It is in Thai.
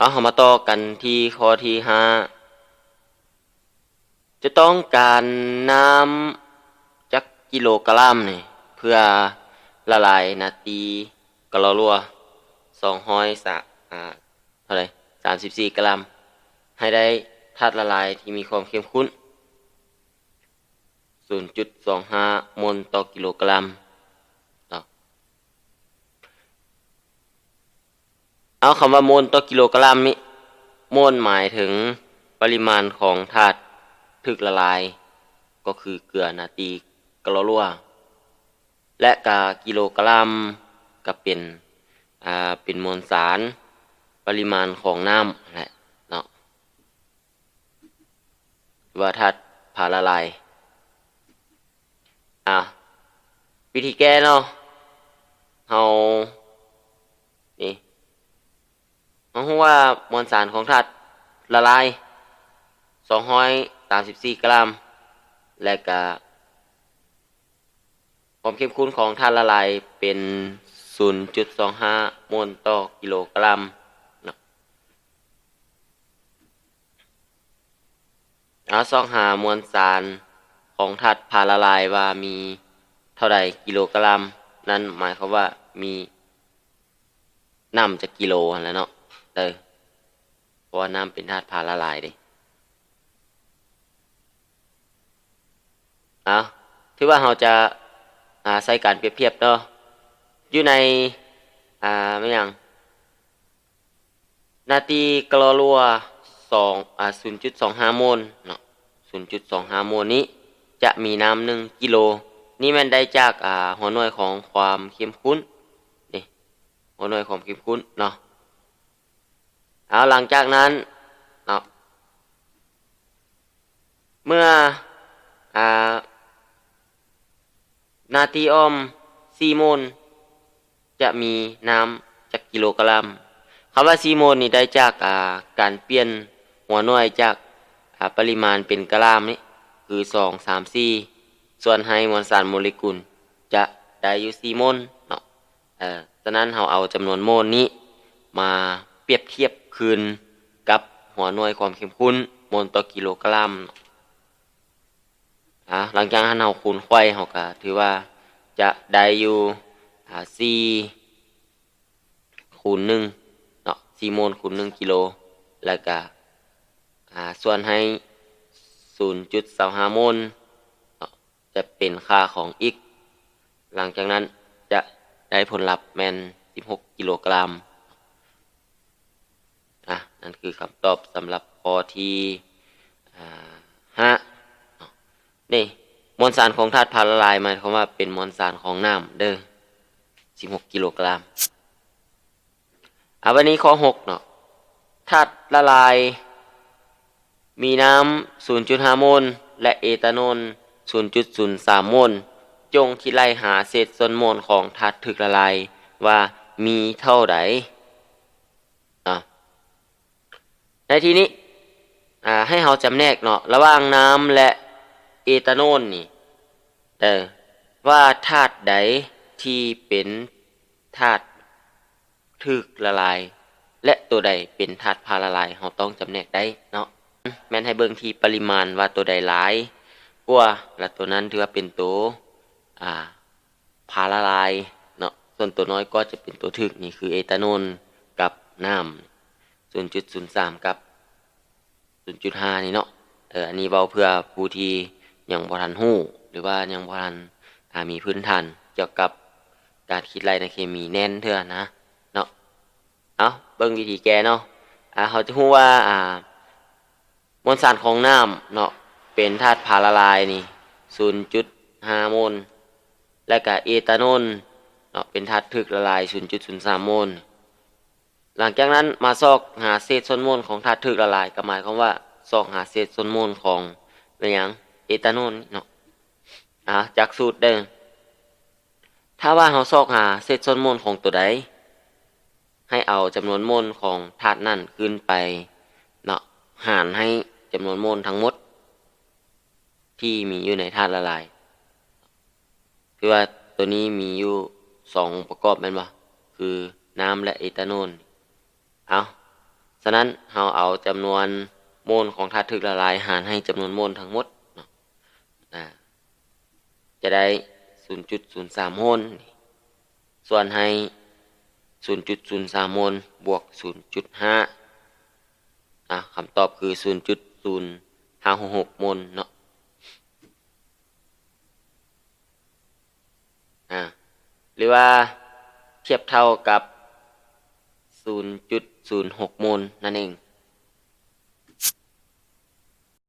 เอาเรามาต่อกันที่ข้อที่ห้าจะต้องการน้ำจักกิโลกรัมนี่เพื่อละลายนาทีกะละรัวสองห้อยสะอ่าเท่าไหรสามสิบสี่กรัม ให้ได้ธาตุละลายที่มีความเข้มข้น0.25 มลต่อกิโลกรัมต่อ เอาคำว่ามลต่อกิโลกรัมนี้มลหมายถึงปริมาณของธาตุถึกละลาย ก็คือเกลือนาตีกะโลรัวและกากิโลกรัมก็เป็นอ่าเป็นมวลสาร ปริมาณของน้ำแหละเนาะว่าธาตุผ่าละลายอะวิธีแก้เนาะเฮา เฮาฮู้ว่ามวลสารของธาตุละลาย234 กรัม และก็ความเข้มข้นของธาตุละลายเป็น 0.25มลต่อกิโลกรัมเนะเอาซองหามวลสารของธาตุพาละลายว่ามีเท่าใดกิโลกรัม นั่นหมายความว่ามีน้ำจะกิโลแล้วเนาะ เด้อเพราะว่าน้ำเป็นธาตุพาละลายดิเอาถือว่าเราจะอ่าใส่การเปรียบเทียบเนาะอยู่ในอ่าไม่ยังนาทีกลอรัวสองอ่าศูนย์จุดสองห้าโมลเนาะศูนย์จุดสองห้าโมลนี้ จะมีน้ำหนึ่งกิโล นี่มันได้จากอ่าหัวหน่วยของความเข้มข้นนี่หัวหน่วยของเข้มข้นเนาะ เอาหลังจากนั้นเนาเมื่ออ่านาทีออมสี่โมลจะมีน้ำจากกิโลกรัมคำว่าสี่โมลนี่ได้จากาการเปลี่ยนหัวหน่วยจากาปริมาณเป็นกรัมนี่คือสองสามสี่ส่วนให้มวลสารโมเลกุล จะได้อยู่สี่โมลเนาะเออฉะนั้นเราเอาจำนวนโมลนี้มา รียบเทียบคืนกับหัวหน่วยความเข้มข้นโมลต่อกิโลกรัมอะหลังจากนั้นเราคูณไข่เราก็ถือว่าจะได้อยู่อ่าสี่คูณหนึ่งเนาะสี่โมลคูณหนึ่งกิโล แล้วก็อ่าส่วนให้0.25โมลจะเป็นค่าของ x หลังจากนั้นจะได้ผลลัพธ์แมน16 กิโลกรัม นั่นคือคำตอบสำหรับข้อที่ห้านี่มวลสารของธาตุพาละลายหมายความว่าเป็นมวลสารของน้ำเด้อ16กิโลกรัมอะวันนี้ข้อ6เนาะธาตุละลาย มีน้ำ0.5โมลและเอทานอล0.03โมลจงที่ไล่หาเศษส่วนโมลของธาตุถึกละลายว่ามีเท่าใดอะ ในที่นี้อ่าให้เราจำแนกเนาะระหว่างน้ำและเอทานอลนี่เออว่าธาตุใดที่เป็นธาตุถึกละลาย และตัวใดเป็นธาตุพาละลายเราต้องจำแนกได้เนาะแม่นให้เบิ่งที่ปริมาณว่าตัวใดหลายกว่าและตัวนั้นถือว่าเป็นตัวอ่าพาละลายเนาะส่วนตัวน้อยก็จะเป็นตัวถึกนี่คือเอทานอลกับน้ำ 0.03 กับ 0.5 นี่เนาะเอออันนี้เบาเพื่อผู้ที่ยังบ่ทันฮู้ หรือว่ายังบ่ทันมีพื้นฐานเกี่ยวกับการคิดไรในเคมีแน่นเถอะนะเนาะเอาเบิ่งวิธีแกเนาะอ่าเขาจะฮู้ว่าอ่ามวลสารของน้ำเนาะเป็นธาตุพาละลายนี่ 0.5 โมลและก็เอทานอลเนาะเป็นธาตุถึกละลาย 0.03 โมล หลังจากนั้นมาซอกหาเศษส่วนโมลของธาตุถึกละลายก็หมายความว่าซอกหาเศษส่วนโมลของเป็นหยังเอทานอลเนาะอะจากสูตรเด้อถ้าว่าเราซอกหาเศษส่วนโมลของตัวใดให้เอาจำนวนโมลของธาตุนั่นขึ้นไปเนาะหารให้จำนวนโมลทั้งหมด ที่มีอยู่ในธาตุละลายคือว่าตัวนี้มีอยู่สองประกอบแม่นบ่คือน้ำและเอทานอล เอาฉะนั้นเราเอาจำนวนโมลของธาตุถึกละลายหารให้จำนวนโมลทั้งหมดนะจะได้ 0.03 โมลส่วนให้ 0.03 โมลบวก 0.5อะคำตอบคือ 0.0566 โมลเนาะอ่าหรือว่าเทียบเท่ากับ 0.06 โมลนั่นเอง